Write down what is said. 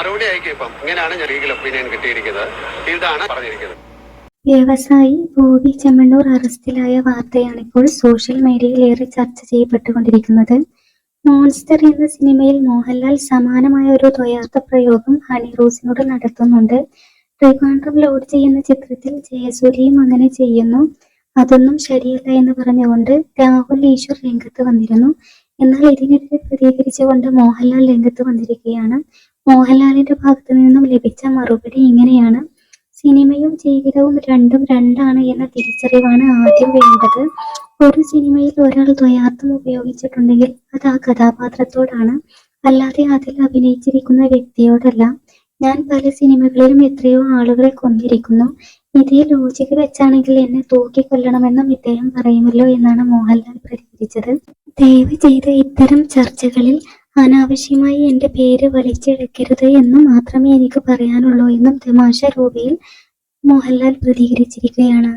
മറുപടി അയക്കും ഇപ്പം. ഇങ്ങനെയാണ് ഞാൻ ലീഗൽ ഒപ്പീനിയൻ കിട്ടിയിരിക്കുന്നത്. ഇതാണ് പറഞ്ഞിരിക്കുന്നത്. വ്യവസായി ബോബി ചെമ്മണ്ണൂർ അറസ്റ്റിലായ വാർത്തയാണ് ഇപ്പോൾ സോഷ്യൽ മീഡിയയിൽ ഏറെ ചർച്ച ചെയ്യപ്പെട്ടുകൊണ്ടിരിക്കുന്നത്. മോൺസ്റ്റർ എന്ന സിനിമയിൽ മോഹൻലാൽ സമാനമായ ഒരു ദ്വയാർത്ഥ പ്രയോഗം ഹണി റോസിനോട് നടത്തുന്നുണ്ട്. ട്രിവാൻഡ്രം ലോഡ് ചെയ്യുന്ന ചിത്രത്തിൽ ജയസൂര്യയും അങ്ങനെ ചെയ്യുന്നു. അതൊന്നും ശരിയല്ല എന്ന് പറഞ്ഞുകൊണ്ട് രാഹുൽ ഈശ്വർ രംഗത്ത് വന്നിരുന്നു. എന്നാൽ ഇതിനെതിരെ പ്രതികരിച്ചുകൊണ്ട് മോഹൻലാൽ രംഗത്ത് വന്നിരിക്കുകയാണ്. മോഹൻലാലിന്റെ ഭാഗത്തു നിന്നും ലഭിച്ച മറുപടി ഇങ്ങനെയാണ്. സിനിമയും ജീവിതവും രണ്ടും രണ്ടാണ് എന്ന തിരിച്ചറിവാണ് ആദ്യം വേണ്ടത്. ഒരു സിനിമയിൽ ഒരാൾ ദ്വയാർത്ഥം ഉപയോഗിച്ചിട്ടുണ്ടെങ്കിൽ അത് ആ കഥാപാത്രത്തോടാണ്. അല്ലാതെ അതിൽ അഭിനയിച്ചിരിക്കുന്ന വ്യക്തിയോടല്ല. ഞാൻ പല സിനിമകളിലും എത്രയോ ആളുകളെ കൊന്നിരിക്കുന്നു. ഇതേ ലോജിക്ക് വെച്ചാണെങ്കിൽ എന്നെ തൂക്കിക്കൊല്ലണമെന്നും ഇദ്ദേഹം പറയുമല്ലോ എന്നാണ് മോഹൻലാൽ പ്രതികരിച്ചത്. ദയവ് ചെയ്ത് ഇത്തരം ചർച്ചകളിൽ അനാവശ്യമായി എന്റെ പേര് വലിച്ചെടുക്കരുത് എന്ന് മാത്രമേ എനിക്ക് പറയാനുള്ളൂ എന്നും തമാശ രൂപയിൽ മോഹൻലാൽ പ്രതികരിച്ചിരിക്കുകയാണ്.